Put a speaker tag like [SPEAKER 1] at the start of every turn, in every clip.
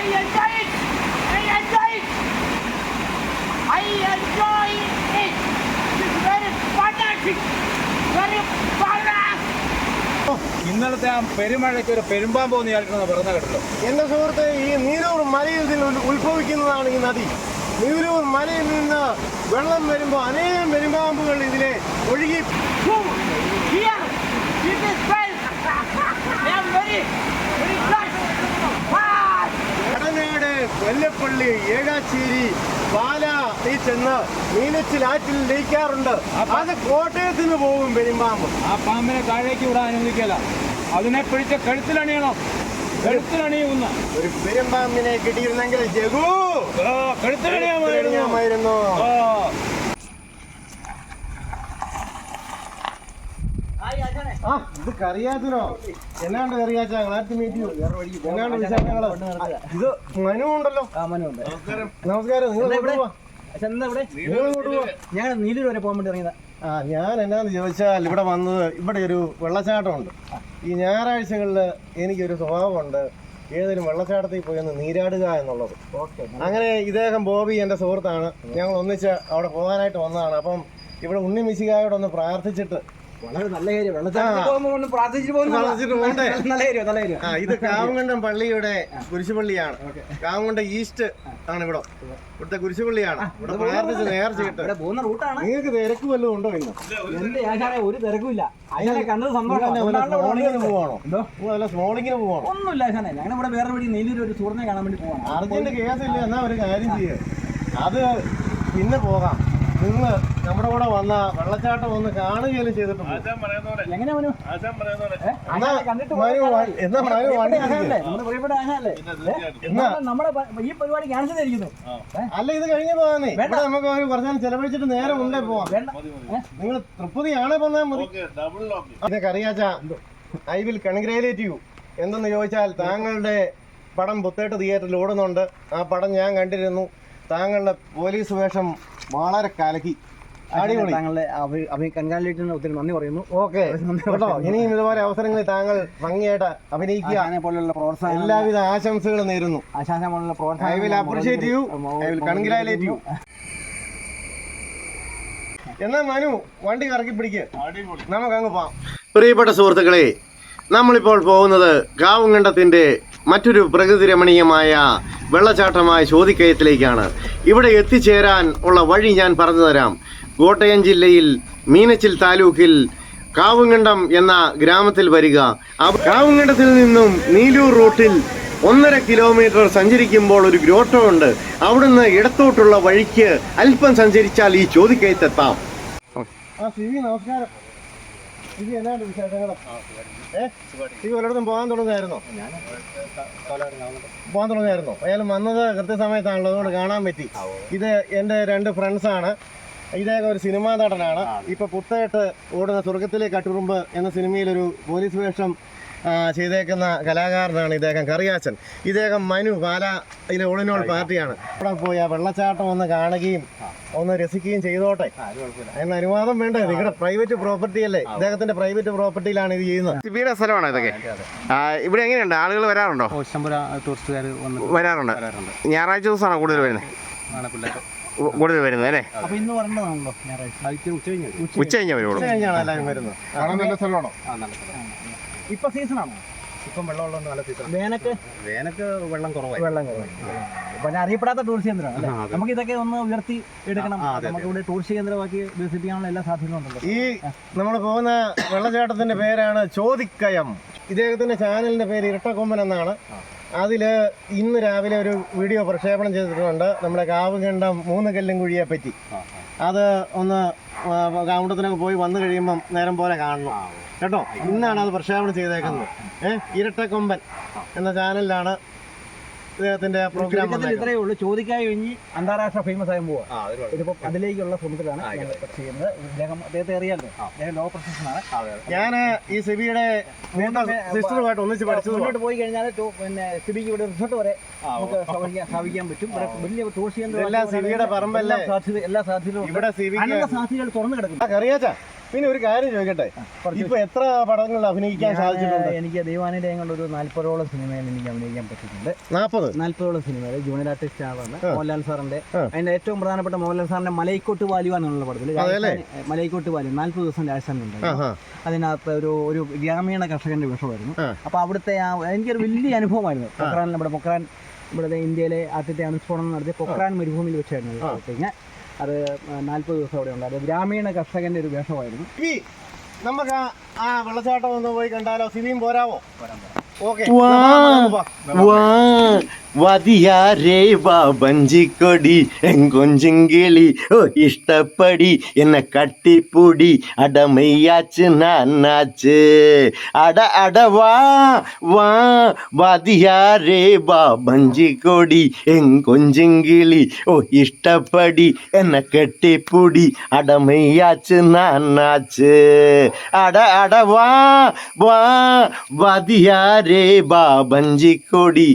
[SPEAKER 1] I enjoy it. I enjoy it. I enjoy it. It's very fantastic. Very fantastic.
[SPEAKER 2] ഇന്നലത്തെ ആ പെരുമഴയ്ക്ക് ഒരു പെരുമ്പാമ്പ് ഒന്ന് കേൾക്കുന്നത് വെറുതെ കേട്ടല്ലോ
[SPEAKER 3] എന്റെ സുഹൃത്ത് ഈ നീരൂർ മലയിൽ നിന്ന് ഉത്ഭവിക്കുന്നതാണ് ഈ നദി നീരൂർ മലയിൽ നിന്ന് വെള്ളം വരുമ്പോൾ അനേകം പെരുമ്പാമ്പുകൾ ഇതിലെ ഒഴുകി.
[SPEAKER 1] Here. It is well. I am very, very glad.
[SPEAKER 3] Kollappally Ezhacheri പാല ഈ ചെന്ന് മീനച്ചിൽ ആറ്റിൽ ലയിക്കാറുണ്ട്. അത് കോട്ടയത്തിന് പോകും പെരുമ്പാമ്പ്.
[SPEAKER 2] ആ പാമ്പിനെ താഴേക്ക് വിടാൻ അനുവദിക്കല. അതിനെ പിടിച്ച കഴുത്തിലണിയണം. കഴുത്തിലണിയുന്ന.
[SPEAKER 3] ഒരു പെരുമ്പാമ്പിനെ കിട്ടിയിരുന്നെങ്കിൽ ജഗു!
[SPEAKER 2] കഴുത്തിലണിയാമായിരുന്നു. ആ.
[SPEAKER 3] ഇത് കറിയാത്തിനോ എന്നാണ്ട് കറിയാച്ച? ഗ്ലാറ്റ് മീറ്റ് എന്നാണ്ട് വിശേഷങ്ങൾ ഇത് മനു ഉണ്ടല്ലോ. നമസ്കാരം. നിങ്ങൾ?
[SPEAKER 4] ഞങ്ങൾ നീലൂർ വരെ പോകാൻ വേണ്ടി ഇറങ്ങിയതാ.
[SPEAKER 3] ആ ഞാൻ എന്നാന്ന് ചോദിച്ചാൽ ഇവിടെ വന്നത് ഇവിടെ ഒരു വെള്ളച്ചാട്ടമുണ്ട്. ഈ ഞായറാഴ്ചകളിൽ എനിക്കൊരു സ്വഭാവമുണ്ട്. ഏതൊരു വെള്ളച്ചാട്ടത്തിൽ പോയി ഒന്ന് നീരാടുക എന്നുള്ളത്. അങ്ങനെ ഇദ്ദേഹം ബോബി എന്റെ സുഹൃത്താണ്. ഞങ്ങൾ ഒന്നിച്ച് അവിടെ പോകാനായിട്ട് വന്നതാണ്. അപ്പം ഇവിടെ ഉണ്ണി മിശികായോടൊന്ന് പ്രാർത്ഥിച്ചിട്ട്
[SPEAKER 4] വളരെ നല്ല കാര്യം. പ്രാർത്ഥിച്ചിട്ട് പോകുന്നു. നല്ല കാര്യം നല്ല കാര്യം.
[SPEAKER 3] ആ ഇത് കാവുങ്കണ്ടം പള്ളിയുടെ കുരിശുപള്ളിയാണ്. കാവുങ്കണ്ടം ഈസ്റ്റ് ആണ് ഇവിടെ. ഇവിടുത്തെ കുരിശുപള്ളിയാണ്. ഇവിടെ പ്രാർത്ഥിച്ച് നേർച്ചയിട്ട്
[SPEAKER 4] പോകുന്ന റൂട്ടാണ്.
[SPEAKER 3] നിങ്ങൾക്ക് തിരക്ക് വല്ലതും ഉണ്ടോ ഇന്ന്?
[SPEAKER 4] എന്റെ ഒരു തിരക്കുമില്ല അർജന്റ് കണ്ടത്
[SPEAKER 3] ഇല്ല
[SPEAKER 4] സന്തോഷം.
[SPEAKER 3] പോവാണോ?
[SPEAKER 4] എന്തോ?
[SPEAKER 3] സ്മോളിങ്ങിന് പോവാണോ?
[SPEAKER 4] ഒന്നുമില്ല ആശാനെ. ഞങ്ങൾ ഇവിടെ വേറെ വഴി ഒരു സുഹൃത്തിനെ കാണാൻ വേണ്ടി പോവാണ്.
[SPEAKER 3] അർജന്റ് കേസില്ല എന്നാ ഒരു കാര്യം ചെയ്യുക അത് പിന്നെ പോകാം. നിങ്ങൾ നമ്മുടെ കൂടെ വന്ന വെള്ളച്ചാട്ടം ഒന്ന് കാണുകയും ചെയ്തിട്ടുണ്ട്?
[SPEAKER 4] മനു?
[SPEAKER 3] എന്നാ മനു വണ്ടി.
[SPEAKER 4] നമ്മുടെ പ്രിയപ്പെട്ട നമ്മുടെ ഈ പരിപാടി ക്യാൻസൽ ചെയ്തിരിക്കുന്നു.
[SPEAKER 3] അല്ല ഇത് കഴിഞ്ഞ
[SPEAKER 4] പോകാനേ.
[SPEAKER 3] ഇവിടെ നമുക്ക് ഒരു കുറച്ച് നേരം ചെലവഴിച്ചിട്ട് നേരെ ഉണ്ടേ പോവാം? നിങ്ങൾ തൃപ്തിയാണ് വന്നാൽ മതി. ഇതൊക്കെ അറിയാച്ച ഐ വിൽ കൺഗ്രാലേറ്റ് യു. എന്തെന്ന് ചോദിച്ചാൽ താങ്കളുടെ പടം പുത്തേട്ട് തിയേറ്ററിൽ ഓടുന്നുണ്ട്. ആ പടം ഞാൻ കണ്ടിരുന്നു. താങ്കളുടെ പോലീസ് വേഷം വളരെ കലക്കി. അടിപൊളി.
[SPEAKER 4] താങ്കളുടെ കൺഗ്രാജുലേഷന് ഒത്തിരി നന്ദി പറയുന്നു.
[SPEAKER 3] ഓക്കെ. കേട്ടോ? ഇനിയും ഇതുപോലെ അവസരങ്ങളിൽ താങ്കൾ ഭംഗിയായിട്ട് അഭിനയിക്കുക.
[SPEAKER 4] പോലുള്ള പ്രോത്സാഹനം
[SPEAKER 3] എല്ലാവിധ ആശംസകളും നേരുന്നു.
[SPEAKER 4] ആശാനെ പോലുള്ള
[SPEAKER 3] ഐ
[SPEAKER 4] പ്രോത്സാഹനം
[SPEAKER 3] will appreciate you I will congratulate you എന്നാ മനു വണ്ടി കറക്കി പിടിക്ക്. നമുക്ക് അങ്ങ് പോവാം. പ്രിയപ്പെട്ട സുഹൃത്തുക്കളെ നമ്മളിപ്പോൾ പോകുന്നത് കാവുങ്കണ്ടത്തിന്റെ മറ്റൊരു പ്രകൃതി രമണീയമായ വെള്ളച്ചാട്ടമായ ചോതിക്കയത്തിലേക്കാണ്. ഇവിടെ എത്തിച്ചേരാൻ ഉള്ള വഴി ഞാൻ പറഞ്ഞു തരാം. കോട്ടയം ജില്ലയിൽ മീനച്ചിൽ താലൂക്കിൽ കാവുങ്കണ്ടം എന്ന ഗ്രാമത്തിൽ വരിക. കാവുങ്കണ്ടത്തിൽ നിന്നും നീലൂർ റൂട്ടിൽ ഒന്നര കിലോമീറ്റർ സഞ്ചരിക്കുമ്പോൾ ഒരു ഗ്രോട്ടോ ഉണ്ട്. അവിടുന്ന് ഇടത്തോട്ടുള്ള വഴിക്ക് അല്പം സഞ്ചരിച്ചാൽ ഈ ചോദിക്കയത്തെത്താം. നമസ്കാരം. പോകാൻ തുടങ്ങുമായിരുന്നോ പോകാൻ തുടങ്ങുമായിരുന്നോ അയാൾ വന്നത് കൃത്യസമയത്താണല്ലോ അതുകൊണ്ട് കാണാൻ പറ്റി. ഇത് എന്റെ രണ്ട് ഫ്രണ്ട്സാണ്. ഇദ്ദേഹം ഒരു സിനിമാ നടനാണ്. ഇപ്പൊ പുത്തായിട്ട് ഓടുന്ന സ്വർഗത്തിലെ കട്ടുറുമ്പ് എന്ന സിനിമയിൽ ഒരു പോലീസ് വേഷം ചെയ്തേക്കുന്ന കലാകാരനാണ് ഇദ്ദേഹം കറിയാച്ചൻ. ഇദ്ദേഹം മനു പാലയിലെ ഓളിനോൾ പാർട്ടിയാണ്. അവിടെ പോയി ആ വെള്ളച്ചാട്ടം ഒന്ന് കാണുകയും ഒന്ന് രസിക്കുകയും ചെയ്തോട്ടെ. എന്ന അനുവാദം വേണ്ടേ? നിങ്ങളുടെ പ്രൈവറ്റ് പ്രോപ്പർട്ടി അല്ലേ? ഇദ്ദേഹത്തിന്റെ പ്രൈവറ്റ് പ്രോപ്പർട്ടിയിലാണ് ഇത് ചെയ്യുന്നത്. വീട് സ്ഥലമാണോ ഇതൊക്കെ? ഇവിടെ എങ്ങനെയുണ്ട്? ആളുകൾ വരാറുണ്ടോ?
[SPEAKER 4] ടൂറിസ്റ്റുകാർ വന്ന്
[SPEAKER 3] വരാറുണ്ട്. ഞായറാഴ്ച ദിവസമാണോ കൂടുതൽ വരുന്നത്? കൂടുതൽ വരുന്നത് അല്ലേ?
[SPEAKER 4] അപ്പൊ ഇന്ന് വരേണ്ടതാണല്ലോ ഞായറാഴ്ച. ഉച്ച കഴിഞ്ഞ
[SPEAKER 3] ഉച്ച കഴിഞ്ഞാൽ വരുള്ളൂ. ഉച്ച കഴിഞ്ഞാണ് എല്ലാവരും വരുന്നത്. നല്ല സ്ഥലമാണോ?
[SPEAKER 4] ഇപ്പൊ സീസണാണോ?
[SPEAKER 3] ഇപ്പം വെള്ളമുള്ളതുകൊണ്ട് നല്ല സീസൺ.
[SPEAKER 4] വേനക്ക്?
[SPEAKER 3] വേനക്ക് വെള്ളം കുറവായി.
[SPEAKER 4] വെള്ളം പിന്നെ അറിയപ്പെടാത്ത ടൂറിസ്റ്റ് കേന്ദ്രമാണ് അല്ലേ? നമുക്ക് ഇതൊക്കെ ഒന്ന് ഉയർത്തി എടുക്കണം. നമുക്ക് ഇവിടെ ടൂറിസ്റ്റ് കേന്ദ്രമാക്കി വികസിപ്പിക്കാനുള്ള എല്ലാ സാധ്യതയും ഉണ്ടല്ലോ.
[SPEAKER 3] ഈ നമ്മൾ പോകുന്ന വെള്ളച്ചാട്ടത്തിന്റെ പേരാണ് ചോദിക്കയം ഇദ്ദേഹത്തിന്റെ ചാനലിന്റെ പേര് ഇരട്ടക്കൊമ്പൻ എന്നാണ്. അതിൽ ഇന്ന് രാവിലെ ഒരു വീഡിയോ പ്രക്ഷേപണം ചെയ്തിട്ടുണ്ട്. നമ്മുടെ കാവുകണ്ടം മൂന്ന് കല്ലും കുഴിയെ പറ്റി. അത് ഒന്ന് കാവുണ്ടത്തിനൊക്കെ പോയി വന്നു കഴിയുമ്പം നേരം പോലെ കാണണം. കേട്ടോ? ഇന്നാണ് അത് പ്രക്ഷേപണം ചെയ്തേക്കുന്നത്. ഏഹ് ഇരട്ടക്കൊമ്പൻ എന്ന ചാനലിലാണ് ഇദ്ദേഹത്തിന്റെ പ്രോഗ്രാം
[SPEAKER 4] ഇത്രയേ ഉള്ളൂ. ചോദിക്കാൻ കഴിഞ്ഞ് അന്താരാഷ്ട്ര ഫേമസ് ആകാൻ പോവാ. ഇതിപ്പോ അതിലേക്കുള്ള ശ്രമത്തിലാണ് ചെയ്യുന്നത്. അദ്ദേഹം അദ്ദേഹത്തെ അറിയാമല്ലോ അദ്ദേഹം ലോ പ്രൊഫഷനാണ്
[SPEAKER 3] ഞാൻ ഈ സിബിയുടെ സിസ്റ്ററുമായിട്ട് ഒന്നിച്ച് പഠിച്ചു
[SPEAKER 4] മുന്നോട്ട് പോയി കഴിഞ്ഞാൽ പിന്നെ സിബിക്ക് ഇവിടെ റിസോർട്ട് വരെ നമുക്ക് സ്ഥാപിക്കാൻ പറ്റും. വലിയ ടൂറിസ്റ്റ് കേന്ദ്രം
[SPEAKER 3] എല്ലാ സിബിയുടെ പറമ്പല്ലേ?
[SPEAKER 4] സാധ്യത എല്ലാ സാധ്യതകളും
[SPEAKER 3] ഇവിടെ
[SPEAKER 4] സാധ്യതകൾ തുറന്നു
[SPEAKER 3] കിടക്കും അറിയാച്ചാ പിന്നെ ഒരു കാര്യം ചോദിക്കട്ടെ? ഇപ്പൊ എത്ര പടങ്ങളിൽ അഭിനയിക്കാൻ സാധിച്ചിട്ടുണ്ട്?
[SPEAKER 4] എനിക്ക് കൊണ്ട് ഒരു നാല്പതോളം സിനിമയിൽ എനിക്ക് അഭിനയിക്കാൻ പറ്റിയിട്ടുണ്ട്.
[SPEAKER 3] നാൽപ്പത്
[SPEAKER 4] നാല്പതോളം സിനിമയിൽ ജൂനിയർ ആർട്ടിസ്റ്റ് ആവാണ്. മോഹൻലാൽ സാറിന്റെ. അതിന്റെ ഏറ്റവും പ്രധാനപ്പെട്ട മോഹൻലാൽ സാറിന്റെ മലൈക്കോട്ട് വാലുവ എന്നുള്ള പടത്തിൽ? മലൈക്കോട്ട് വാലു നാല്പത് ദിവസം രാജസ്ഥാനിൽ ഉണ്ടായിരുന്നു. അതിനകത്ത് ഒരു ഒരു ഗ്രാമീണ കർഷകന്റെ വിഷമായിരുന്നു. അപ്പൊ അവിടുത്തെ ആ എനിക്കൊരു വലിയ അനുഭവമായിരുന്നു. പൊക്രാൻ നമ്മുടെ പൊക്രാൻ ഇവിടുത്തെ ഇന്ത്യയിലെ ആദ്യത്തെ അണുസ്ഫോടനം നടത്തിയ പൊക്രാൻ മരുഭൂമിയിൽ വെച്ചായിരുന്നു കഴിഞ്ഞാൽ. അത് നാൽപ്പത് ദിവസം അവിടെ ഉണ്ടായിരുന്നു ഗ്രാമീണ കർഷകന്റെ ഒരു വേഷമായിരുന്നു.
[SPEAKER 3] നമുക്ക് ആ- വെള്ളച്ചാട്ടം ഒന്ന് പോയി കണ്ടാലോ? സിബിയും പോരാവോ ഓക്കെ. വതിയാരേ വാ ബഞ്ചിക്കൊടി എങ്കൊഞ്ചിങ്കിളി ഓ ഇഷ്ടപ്പടി എന്നെ കട്ടിപ്പുടി അടമയ്യാച്ച് നാനാച്ച് അട അട വാ വാ വതിയാരേ വാ ബഞ്ചിക്കൊടി എങ്കൊഞ്ചിങ്കിളി ഓ ഇഷ്ടപ്പടി എന്നെ കെട്ടിപ്പുടി അടമയ്യാച്ച് നാനാച്ച് അട അട വാ വാ വതിയാരേ ബാ ബഞ്ചിക്കൊടി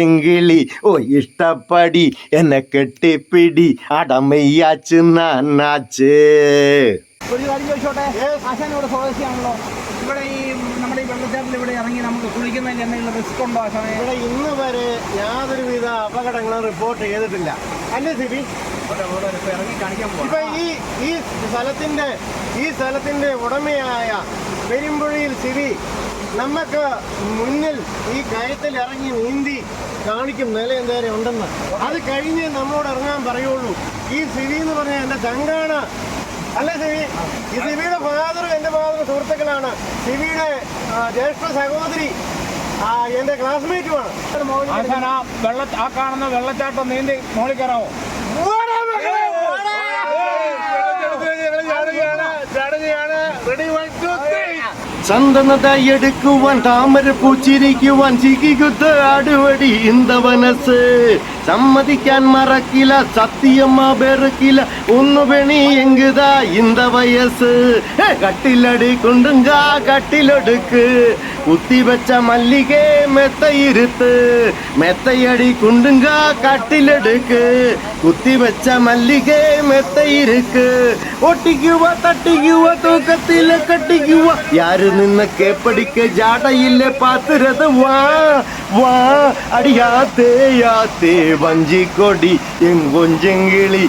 [SPEAKER 3] എങ്കൊഞ്ചെങ്കിളി ഓ ഇഷ്ടപ്പടി എന്നെ കെട്ടിപ്പിടി അടമയ്യാച്ച് നാനാച്ച്
[SPEAKER 4] ഒരു കാര്യം ചോദിച്ചോട്ടെ? ആശാൻ ഇവിടെ സ്വദേശിയാണല്ലോ ഇവിടെ ഈ നമ്മുടെ ഈ വെള്ളച്ചാട്ടിൽ ഇവിടെ ഇറങ്ങി നമുക്ക് കുളിക്കുന്നതിന് എന്തെങ്കിലും റിസ്ക് ഉണ്ടോ ആശാനെ?
[SPEAKER 3] ഇവിടെ ഇന്ന് വരെ യാതൊരുവിധ അപകടങ്ങളും റിപ്പോർട്ട് ചെയ്തിട്ടില്ല. അല്ലേ സിബി?
[SPEAKER 4] ഇറങ്ങി കാണിക്കാൻ
[SPEAKER 3] ഇപ്പൊ ഈ ഈ സ്ഥലത്തിന്റെ ഈ സ്ഥലത്തിന്റെ ഉടമയായ പെരുമ്പുഴയിൽ സിബി നമുക്ക് മുന്നിൽ ഈ കയത്തിൽ ഇറങ്ങി നീന്തി കാണിക്കും നില എന്തേരെ ഉണ്ടെന്ന്. അത് കഴിഞ്ഞ് നമ്മോട് ഇറങ്ങാൻ പറയുള്ളൂ. ഈ സിവി എന്ന് പറഞ്ഞാൽ എന്റെ ചങ്കാണ്. അല്ലേ സിവി? ഈ സിവിയുടെ ഫാദറും എന്റെ ഫാദറും സുഹൃത്തുക്കളാണ്. സിവിയുടെ ജ്യേഷ്ഠ സഹോദരി എന്റെ ക്ലാസ്മേറ്റുമാണ്
[SPEAKER 2] ആ വെള്ള ആ കാണുന്ന വെള്ളച്ചാട്ടം നീന്തി മോളിൽ കയറാവോ?
[SPEAKER 3] ചന്ദനത എടുക്കുവാൻ താമര പൂച്ചിരിക്കുവാൻ ചികികുത്ത് അടുവടി ഇന്ത സമ്മതിക്കാൻ മറക്കില്ല സത്യമ്മ വെറുക്കില്ല ഒന്ന് പെണി എങ്കുതാ ഇന്ത വയസ്സ് കട്ടിലടി കൊണ്ടുങ്ക കട്ടിലൊടുക്ക്. കുത്തിവെച്ച മല്ലികെ മെത്ത ഇരുത്ത് മെത്തയടി കുണ്ടുങ്ക കട്ടിലെടുക്ക്. കുത്തി വെച്ച മല്ലിക മെത്ത ഇരുക്ക് ഒട്ടിക്കുക തട്ടിക്കുക തൂക്കത്തിലെ കട്ടിക്കുക. യാര് നിന്ന കേപ്പടിക്ക് ജാടയില്ല പാത്തിരത് വാ വാ അടിയാത്തേ യാത്തേ. വഞ്ചിക്കൊടി എൻ കൊഞ്ചെങ്കിളി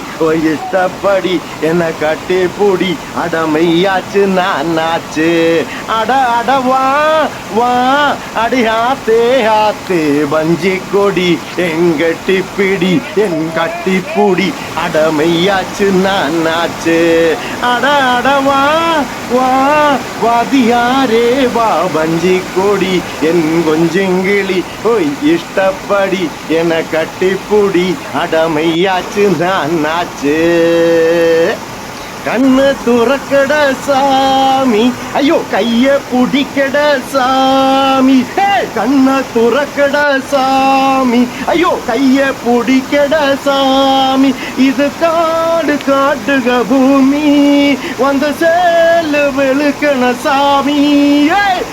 [SPEAKER 3] ഇഷ്ടപ്പടി എന്ന കട്ടിപ്പൊടി അടമയ്യാച്ച് നാനാച്ച് അട അട വാ വാ അടിയാത്തേ. ஆத்தே ஆத்தே வஞ்சி கொடி எங்கட்டி பிடி என் கட்டி புடி. அடமையாச்சு நான் ஆச்சு. அட அடவா வா வாதியாரே வா வஞ்சி கொடி என் கொஞ்சங்கிளி. ஓய் இஷ்டப்படி என கட்டிப்புடி அடமையாச்சு நான் ஆச்சு. கண்ணு துறக்கட சாமி. ஐயோ கைய பிடிக்கட சாமி. கண்ண துறக்கட சாமி. ஐயோ கைய பிடிக்கட சாமி. இது காடு காட்டுக பூமி. வந்து சேலு வெளுக்கண சாமி.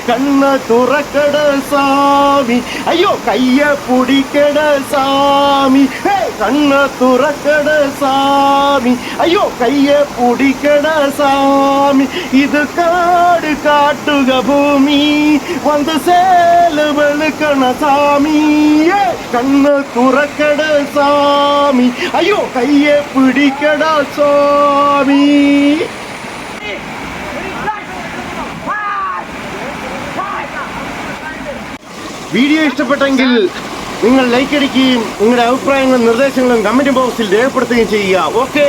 [SPEAKER 3] கண்ண துறக்கட சாமி. ஐயோ கைய பிடிக்கட சாமி. ஏ கண்ண துறக்கட சாமி ஐயோ கைய புடிக்கட சாமி இது காடு காட்டுக பூமி வந்து சேல வெளுக்கண சாமி ஏய், கண்ண துறக்கட சாமி ஐயோ கைய பிடிக்கட சாமி വീഡിയോ ഇഷ്ടപ്പെട്ടെങ്കിൽ നിങ്ങൾ ലൈക്ക് അടിക്കുകയും നിങ്ങളുടെ അഭിപ്രായങ്ങളും നിർദ്ദേശങ്ങളും കമന്റ് ബോക്സിൽ രേഖപ്പെടുത്തുകയും ചെയ്യുക. ഓക്കേ